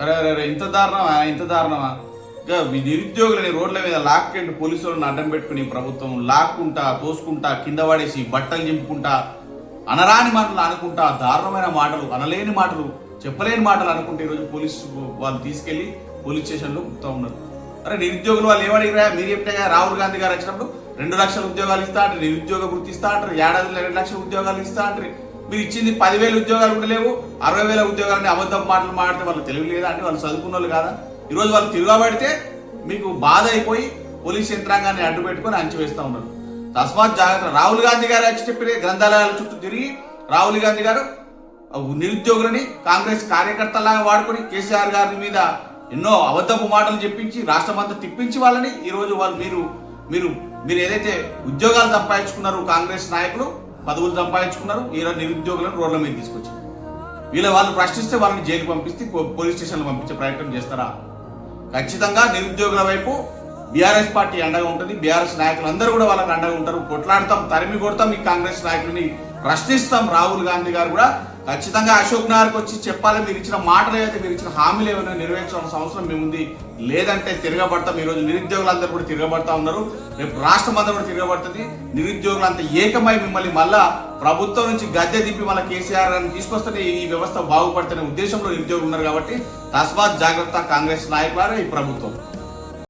అరే అరే అరే ఇంత దారుణమా? ఇంత దారుణమా? ఇక నిరుద్యోగులని రోడ్ల మీద లాక్కెండు పోలీసులను అడ్డం పెట్టుకుని ప్రభుత్వం లాక్కుంటా తోసుకుంటా కింద పడేసి బట్టలు చింపుకుంటా అనరాని మాటలు అనుకుంటా దారుణమైన మాటలు అనలేని మాటలు చెప్పలేని మాటలు అనుకుంటే ఈరోజు పోలీసు వాళ్ళు తీసుకెళ్ళి పోలీస్ స్టేషన్లో కుప్తా ఉన్నారు. అరే నిరుద్యోగులు వాళ్ళు ఏమడిగిరా? మీరు చెప్తే రాహుల్ గాంధీ గారు వచ్చినప్పుడు రెండు లక్షల ఉద్యోగాలు ఇస్తా అంటారు నిరుద్యోగ వృత్తి ఇస్తా అంటారు ఏడాదిలో రెండు లక్షల ఉద్యోగాలు ఇస్తా అంటారు. మీరు ఇచ్చింది పదివేల ఉద్యోగాలు కూడా లేవు అరవై వేల ఉద్యోగాలని అబద్ధం మాటలు మాడితే వాళ్ళు తెలివి లేదా అంటే వాళ్ళు చదువుకున్న వాళ్ళు కాదా? ఈరోజు వాళ్ళు తిరగబడితే మీకు బాధ అయిపోయి పోలీస్ యంత్రాంగాన్ని అడ్డు పెట్టుకొని అంచివేస్తా ఉన్నారు. తస్మాత్ జాగ్రత్త. రాహుల్ గాంధీ గారు వచ్చి చెప్పి గ్రంథాలయాల చుట్టూ తిరిగి రాహుల్ గాంధీ గారు నిరుద్యోగులని కాంగ్రెస్ కార్యకర్తలాగా వాడుకొని కేసీఆర్ గారి మీద ఎన్నో అబద్ధపు మాటలు చెప్పించి రాష్ట్రం అంతా తిప్పించి వాళ్ళని ఈరోజు వాళ్ళు మీరు మీరు మీరు ఏదైతే ఉద్యోగాలు సంపాదించుకున్నారు కాంగ్రెస్ నాయకులు పదవులు సంపాదించుకున్నారు. ఈ రోజు నిరుద్యోగులను రోడ్ల మీద తీసుకొచ్చారు. వీళ్ళ వాళ్ళు ప్రశ్నిస్తే వాళ్ళని జైలు పంపిస్తే పో- పోలీస్ స్టేషన్లో పంపించే ప్రయత్నం చేస్తారా? ఖచ్చితంగా నిరుద్యోగుల వైపు బీఆర్ఎస్ పార్టీ అండగా ఉంటుంది. బీఆర్ఎస్ నాయకులు అందరూ కూడా వాళ్ళకి అండగా ఉంటారు. కొట్లాడతాం తరిమి కొడతాం ఈ కాంగ్రెస్ నాయకులని ప్రశ్నిస్తాం రాహుల్ గాంధీ గారు కూడా. ఖచ్చితంగా అశోక్ నగర్కి వచ్చి చెప్పాలి మీరు ఇచ్చిన మాటలు ఏవైతే మీరు ఇచ్చిన హామీలు ఏమైనా నెరవేర్చాల్సిన అవసరం మేముంది లేదంటే తిరగబడతాం. ఈరోజు నిరుద్యోగులందరూ కూడా తిరగబడతా ఉన్నారు. రేపు రాష్ట్రం అంతా కూడా తిరగబడుతుంది. నిరుద్యోగులంతా ఏకమై మిమ్మల్ని మళ్ళా ప్రభుత్వం నుంచి గద్దె దిప్పి మళ్ళీ కేసీఆర్ గారిని తీసుకొస్తే ఈ వ్యవస్థ బాగుపడుతున్న ఉద్దేశంలో నిరుద్యోగులు ఉన్నారు కాబట్టి తస్మాత్ జాగ్రత్త కాంగ్రెస్ నాయకులారా ఈ ప్రభుత్వం.